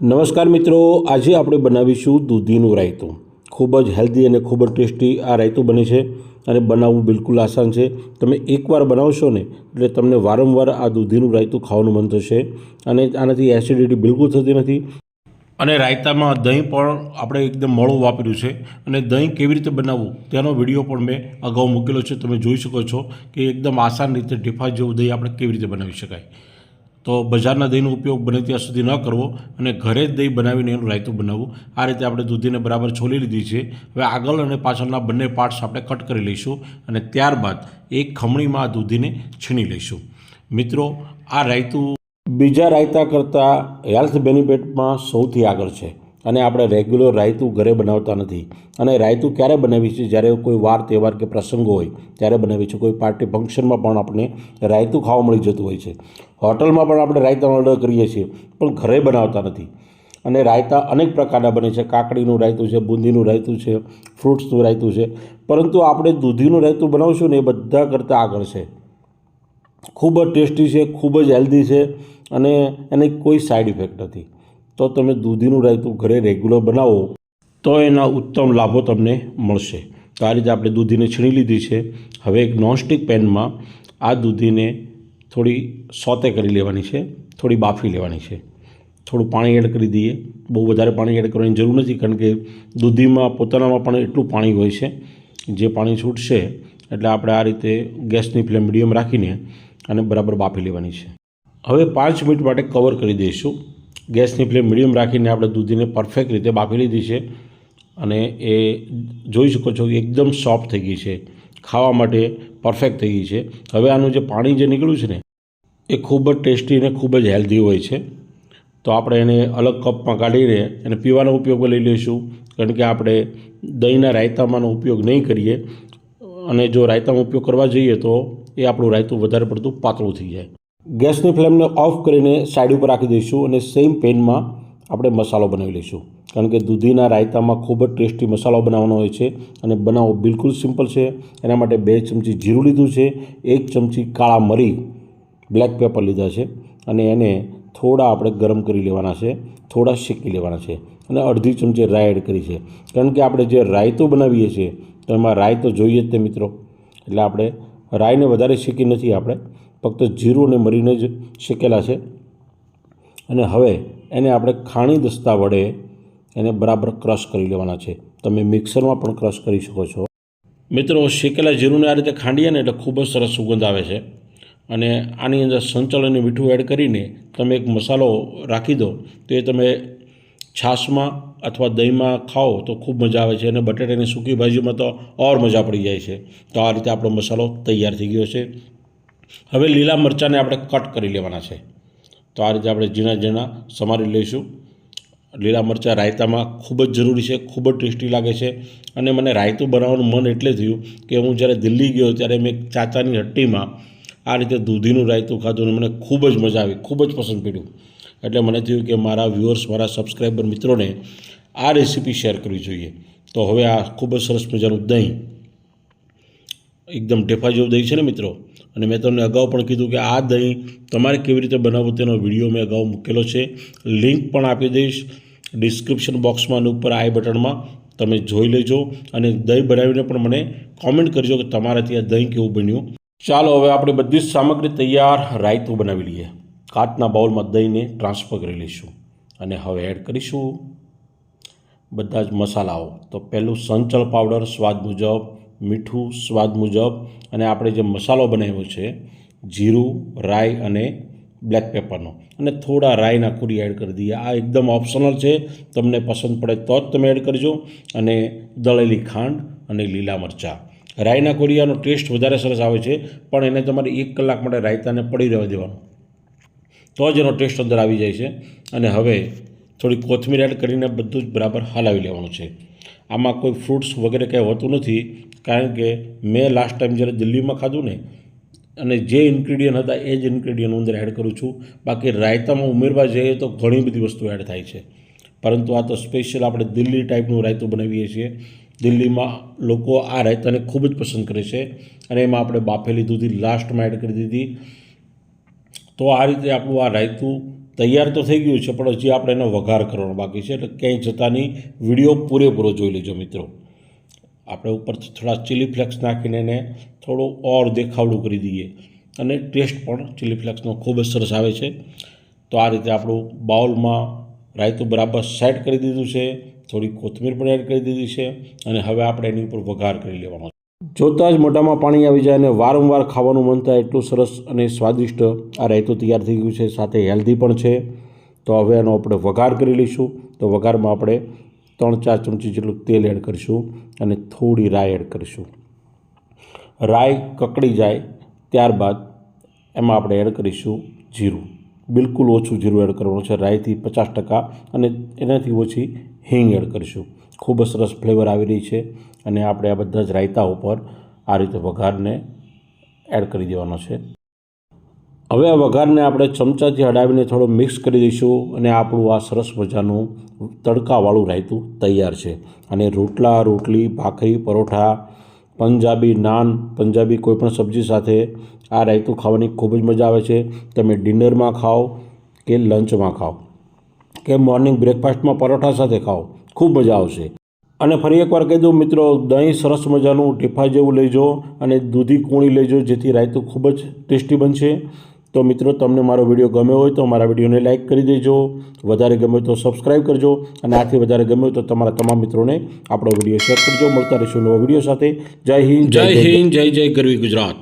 નમસ્કાર મિત્રો, આજે આપણે બનાવીશું દૂધીનું રાયતું. ખૂબ જ હેલ્ધી અને ખૂબ જ ટેસ્ટી આ રાયતું બને છે અને બનાવવું બિલકુલ આસાન છે. તમે એકવાર બનાવશો ને, એટલે તમને વારંવાર આ દૂધીનું રાયતું ખાવાનું મન થશે અને આનાથી એસિડિટી બિલકુલ થતી નથી. અને રાયતામાં દહીં પણ આપણે એકદમ મળું વાપર્યું છે. અને દહીં કેવી રીતે બનાવવું તેનો વીડિયો પણ મેં અગાઉ મૂકેલો છે. તમે જોઈ શકો છો કે એકદમ આસાન રીતે ઢીફા જેવું દહીં આપણે કેવી રીતે બનાવી શકાય. તો બજારના દહીંનો ઉપયોગ બને ત્યાં સુધી ન કરવો અને ઘરે જ દહીં બનાવીને એનું રાયતું બનાવવું. આ રીતે આપણે દૂધીને બરાબર છોલી લીધી છે. હવે આગળ અને પાછળના બંને પાર્ટ્સ આપણે કટ કરી લઈશું અને ત્યારબાદ એક ખમણીમાં આ દૂધીને છીણી લઈશું. મિત્રો, આ રાયતું બીજા રાયતા કરતાં હેલ્થ બેનિફિટમાં સૌથી આગળ છે. અને આપણે રેગ્યુલર રાયતું ઘરે બનાવતા નથી. અને રાયતું ક્યારે બનાવી છે જ્યારે કોઈ વાર, તહેવાર કે પ્રસંગ હોય, ત્યારે બનાવી છે કોઈ પાર્ટી ફંક્શનમાં પણ આપણે રાયતું ખાવા મળી જતું હોય છે. હોટલમાં પણ આપણે રાયતાનો ઓર્ડર કરીએ છીએ, પણ ઘરે બનાવતા નથી. અને રાયતા અનેક પ્રકારના બને છે. કાકડીનું રાયતું છે, બુંદીનું રાયતું છે ફ્રૂટ્સનું રાયતું છે. પરંતુ આપણે દૂધીનું રાયતું બનાવશું ને એ બધા કરતાં આગળ છે. ખૂબ જ ટેસ્ટી છે, ખૂબ જ હેલ્ધી છે અને એની કોઈ સાઈડ ઇફેક્ટ નથી. તો તમે દૂધીનું રાયતું ઘરે રેગ્યુલર બનાવો તો એના ઉત્તમ લાભો તમને મળશે. તો આ રીતે આપણે દૂધીને છીણી લીધી છે. હવે એક નોનસ્ટિક પેનમાં આ દૂધીને થોડી સોતે કરી લેવાની છે, થોડી બાફી લેવાની છે. થોડું પાણી એડ કરી દઈએ. બહુ વધારે પાણી એડ કરવાની જરૂર નથી કારણ કે દૂધીમાં પોતાનામાં પણ એટલું પાણી હોય છે. જે પાણી છૂટશે એટલે આપણે આ રીતે ગેસની ફ્લેમ મીડિયમ રાખીને અને બરાબર બાફી લેવાની છે. હવે પાંચ મિનિટ માટે કવર કરી દઈશું. ગેસની ફ્લેમ મીડિયમ રાખીને આપણે દૂધીને પરફેક્ટ રીતે બાફી લીધી છે. અને એ જોઈ શકો છો કે એકદમ સોફ્ટ થઈ ગઈ છે. ખાવા માટે પરફેક્ટ થઈ ગઈ છે. હવે આનું જે પાણી જે નીકળ્યું છે ને, એ ખૂબ જ ટેસ્ટી અને ખૂબ જ હેલ્ધી હોય છે. તો આપણે એને અલગ કપમાં કાઢીને એને પીવાનો ઉપયોગમાં લઈ લઈશું. કારણ કે આપણે દહીંના રાયતામાંનો ઉપયોગ નહીં કરીએ. અને જો રાયતાનો ઉપયોગ કરવા જઈએ તો એ આપણું રાયતું વધારે પડતું પાતળું થઈ જાય. ગેસની ફ્લેમને ઓફ કરીને સાઈડ ઉપર રાખી દઈશું અને સેમ પેનમાં આપણે મસાલો બનાવી લઈશું. કારણ કે દૂધીના રાયતામાં ખૂબ જ ટેસ્ટી મસાલો બનાવવાનો હોય છે અને બનાવવો બિલકુલ સિમ્પલ છે. એના માટે બે ચમચી જીરું લીધું છે, એક ચમચી કાળા મરી, બ્લેક પેપર લીધા છે અને એને થોડા આપણે ગરમ કરી લેવાના છે, થોડા શેકી લેવાના છે અને અડધી ચમચી રાય એડ કરી છે. કારણ કે આપણે જે રાયતો બનાવીએ છીએ, તો એમાં રાયતો જોઈએ જ તે મિત્રો. એટલે આપણે રાઈને વધારે શેકી નથી આપણે. ફક્ત જીરું અને મરીને જ શેકેલા છે. અને હવે એને આપણે ખાણી દસ્તા વડે એને બરાબર ક્રશ કરી લેવાના છે. તમે મિક્સરમાં પણ ક્રશ કરી શકો છો. મિત્રો, શેકેલા જીરુંને આ રીતે ખાંડીએ ને એટલે ખૂબ જ સરસ સુગંધ આવે છે. અને આની અંદર સંચળ અને મીઠું એડ કરીને તમે એક મસાલો રાખી દો. તો એ તમે છાશમાં અથવા દહીંમાં ખાઓ તો ખૂબ મજા આવે છે અને બટેટાની સૂકી ભાજીમાં તો ઓર મજા પડી જાય છે. તો આ રીતે આપણો મસાલો તૈયાર થઈ ગયો છે. હવે લીલા મરચાંને આપણે કટ કરી લેવાના છે. તો આ રીતે આપણે ઝીણા ઝીણા સમારી લઈશું. લીલા મરચાં રાયતામાં ખૂબ જ જરૂરી છે, ખૂબ જ ટેસ્ટી લાગે છે અને મને રાયતું બનાવવાનું મન એટલે થયું કે હું જ્યારે દિલ્હી ગયો ત્યારે મેં ચાચાની હટ્ટીમાં આ રીતે દૂધીનું રાયતું ખાધું અને મને ખૂબ જ મજા આવી, ખૂબ જ પસંદ પડ્યું. એટલે મને થયું કે મારા વ્યૂઅર્સ મારા સબસ્ક્રાઈબર મિત્રોને આ રેસીપી શેર કરવી જોઈએ. તો હવે આ ખૂબ જ સરસ મજાનું દહીં એકદમ ઢેફા જેવું દહીં છે ને મિત્રો? અને મેં તમને અગાઉ પણ કીધું કે આ દહીં તમારે કેવી રીતે બનાવવું તેનો વીડિયો મેં અગાઉ મૂકેલો છે. લિંક પણ આપી દઈશ ડિસ્ક્રિપ્શન બોક્સમાં અને ઉપર આઈ બટનમાં. તમે જોઈ લેજો અને દહીં બનાવીને પણ મને કોમેન્ટ કરજો કે તમારાથી આ દહીં કેવું બન્યું. ચાલો, હવે આપણે બધી જ સામગ્રી તૈયાર રાયતું બનાવી લઈએ. કાચના બાઉલમાં દહીંને ટ્રાન્સફર કરી લઈશું અને હવે એડ કરીશું બધા જ મસાલાઓ. તો પહેલું સંચળ પાવડર સ્વાદ મુજબ, મીઠું સ્વાદ મુજબ અને આપણે જે મસાલો બનાવ્યો છે, જીરું, રાઈ અને બ્લેક પેપરનો અને થોડા રાઈના કુરી એડ કરી દઈએ. આ એકદમ ઓપ્શનલ છે. તમને પસંદ પડે તો જ તમે એડ કરજો. અને દળેલી ખાંડ અને લીલા મરચાં. રાઈના કોરિયાનો ટેસ્ટ વધારે સરસ આવે છે, પણ એને તમારે એક કલાક માટે રાયતાને પડી રહેવા દેવાનું. તો જ એનો ટેસ્ટ અંદર આવી જાય છે. અને હવે થોડી કોથમીર એડ કરીને બધું જ બરાબર હલાવી લેવાનું છે. આમાં કોઈ ફ્રૂટ્સ વગેરે કંઈ હોતું નથી, કારણ કે મેં લાસ્ટ ટાઈમ જ્યારે દિલ્હીમાં ખાધું ને, અને જે ઇન્ગ્રીડિયન્ટ હતા એ જ ઇન્ગ્રીડિયન્ટ અંદર એડ કરું છું. બાકી રાયતામાં ઉમેરવા જઈએ તો ઘણી બધી વસ્તુ એડ થાય છે. પરંતુ આ તો સ્પેશિયલ આપણે દિલ્હી ટાઈપનું રાયતું બનાવીએ છીએ. દિલ્હીમાં લોકો આ રાયતાને ખૂબ જ પસંદ કરે છે. અને એમાં આપણે બાફેલી દૂધી લાસ્ટમાં એડ કરી દીધી. તો આ રીતે આપણું આ રાયતું તૈયાર તો થઈ ગયું છે, પણ હજી આપણે એનો વઘાર કરવાનો બાકી છે, એટલે ક્યાંય જતાની વીડિયો પૂરેપૂરો જોઈ લેજો મિત્રો. આપણે ઉપરથી થોડા ચીલી ફ્લેક્સ નાખીને એને થોડું ઓર દેખાવડું કરી દઈએ. અને ટેસ્ટ પણ ચીલી ફ્લેક્સનો ખૂબ જ સરસ આવે છે. તો આ રીતે આપણું બાઉલમાં રાયતું બરાબર સેટ કરી દીધું છે, થોડી કોથમીર પણ એડ કરી દીધી છે, અને હવે આપણે એની ઉપર વઘાર કરી લેવાનો જોતાં જ મોઢામાં પાણી આવી જાય અને વારંવાર ખાવાનું મન થાય એટલું સરસ અને સ્વાદિષ્ટ આ રાયતું તૈયાર થઈ ગયું છે, સાથે હેલ્ધી પણ છે. તો હવે એનો આપણે વઘાર કરી લઈશું. તો વઘારમાં આપણે ત્રણ ચાર ચમચી જેટલું તેલ એડ કરીશું અને થોડી રાય એડ કરીશું. રાય કકડી જાય ત્યારબાદ એમાં આપણે એડ કરીશું જીરું. બિલકુલ ઓછું જીરું એડ કરવાનું છે. રાયથી પચાસ ટકા અને એનાથી ઓછી હિંગ એડ કરીશું. ખૂબ જ સરસ ફ્લેવર આવી રહી છે અને આપણે આ બધા જ રાયતા ઉપર આ રીતે વઘારને એડ કરી દેવાનો છે. હવે આ વઘારને આપણે ચમચાથી હડાવીને થોડો મિક્સ કરી દઈશું અને આપણું આ સરસ મજાનું તડકાવાળું રાયતું તૈયાર છે. અને રોટલા, રોટલી, ભાખરી, પરોઠા, પંજાબી નાન, પંજાબી કોઈપણ સબ્જી સાથે આ રાયતું ખાવાની ખૂબ જ મજા આવે છે. તમે ડિનરમાં ખાઓ કે લંચમાં ખાઓ કે મોર્નિંગ બ્રેકફાસ્ટમાં પરોઠા સાથે ખાઓ ખૂબ મજા આવશે. અને ફરી એકવાર કહી દઉં મિત્રો દહીં સરસ મજાનું ટીફા જેવું લેજો અને દૂધી કૂણી લેજો જેથી રાયતું ખૂબ જ ટેસ્ટી બનશે. તો મિત્રો તમને મારો વીડિયો ગમ્યો હોય તો મારા વિડીયોને લાઇક કરી દેજો. વધારે ગમે તો સબસ્ક્રાઈબ કરજો અને આથી વધારે ગમે તો તમારા તમામ મિત્રોને આપણો વીડિયો શેર કરજો. મળતા રહીશું નવા વીડિયો સાથે. જય હિન્દ જય હિન્દ જય જય ગરવી ગુજરાત.